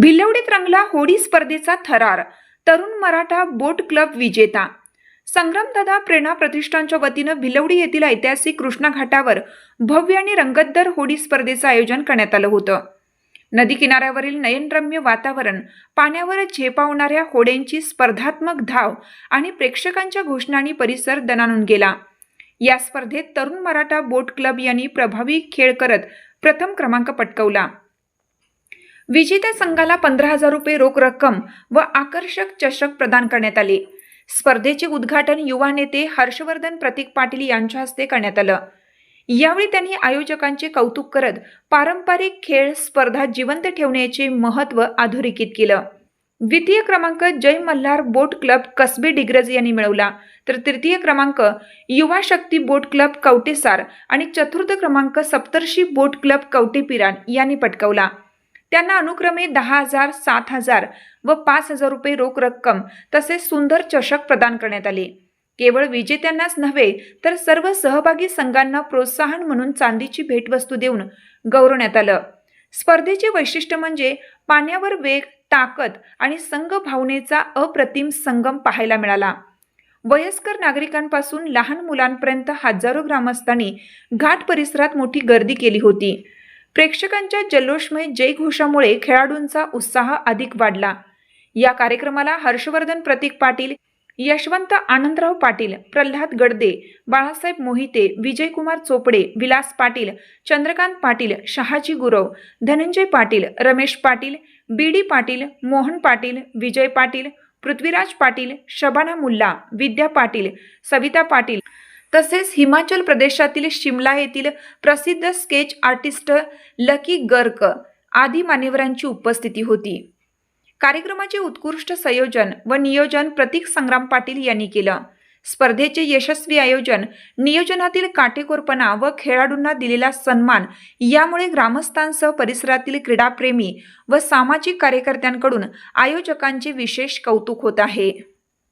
भिलवडीत रंगला होडी स्पर्धेचा थरार. तरुण मराठा बोट क्लब विजेता. संग्रामदादा प्रेरणा प्रतिष्ठानच्या वतीनं भिलवडी येथील ऐतिहासिक कृष्णा घाटावर भव्य आणि रंगतदार होडी स्पर्धेचं आयोजन करण्यात आलं होतं. नदी किनाऱ्यावरील नयनरम्य वातावरण पाण्यावर झेपावणाऱ्या होड्यांची स्पर्धात्मक धाव आणि प्रेक्षकांच्या घोषणांनी परिसर दणानून गेला. या स्पर्धेत तरुण मराठा बोट क्लब यांनी प्रभावी खेळ करत प्रथम क्रमांक पटकवला. विजेत्या संघाला पंधरा हजार रुपये रोख रक्कम व आकर्षक चषक प्रदान करण्यात आले. स्पर्धेचे उद्घाटन युवा नेते हर्षवर्धन प्रतीक पाटील यांच्या हस्ते करण्यात आलं. यावेळी त्यांनी आयोजकांचे कौतुक करत पारंपरिक खेळ स्पर्धा जिवंत ठेवण्याचे महत्त्व अधोरेखित केलं. द्वितीय क्रमांक जय मल्हार बोट क्लब कसबे डिग्रज यांनी मिळवला. तर तृतीय क्रमांक युवा शक्ती बोट क्लब कवटेसार आणि चतुर्थ क्रमांक सप्तर्षी बोट क्लब कवटे पिरान यांनी पटकावला. त्यांना अनुक्रमे दहा हजार सात हजार व पाच हजार रुपये रोख रक्कम तसेच सुंदर चषक प्रदान करण्यात आले. केवळ विजेत्यांनाच नव्हे तर सर्व सहभागी संघांना प्रोत्साहन म्हणून चांदीची भेटवस्तू देऊन गौरवण्यात आलं. स्पर्धेचे वैशिष्ट्य म्हणजे पाण्यावर वेग ताकद आणि संघ भावनेचा अप्रतिम संगम पाहायला मिळाला. वयस्कर नागरिकांपासून लहान मुलांपर्यंत हजारो ग्रामस्थांनी घाट परिसरात मोठी गर्दी केली होती. प्रेक्षकांच्या जल्लोषमय जयघोषामुळे खेळाडूंचा उत्साह अधिक वाढला. या कार्यक्रमाला हर्षवर्धन प्रतीक पाटील यशवंत आनंदराव पाटील प्रल्हाद गडदे बाळासाहेब मोहिते विजयकुमार चोपडे विलास पाटील चंद्रकांत पाटील शहाजी गुरव धनंजय पाटील रमेश पाटील बी डी पाटील मोहन पाटील विजय पाटील पृथ्वीराज पाटील शबाना मुल्ला विद्या पाटील सविता पाटील तसेच हिमाचल प्रदेशातील शिमला येथील प्रसिद्ध स्केच आर्टिस्ट लकी गर्क आदी मान्यवरांची उपस्थिती होती. कार्यक्रमाचे उत्कृष्ट संयोजन व नियोजन प्रतीक संग्राम पाटील यांनी केलं. स्पर्धेचे यशस्वी आयोजन नियोजनातील काटेकोरपणा व खेळाडूंना दिलेला सन्मान यामुळे ग्रामस्थांसह परिसरातील क्रीडाप्रेमी व सामाजिक कार्यकर्त्यांकडून आयोजकांचे विशेष कौतुक होत आहे.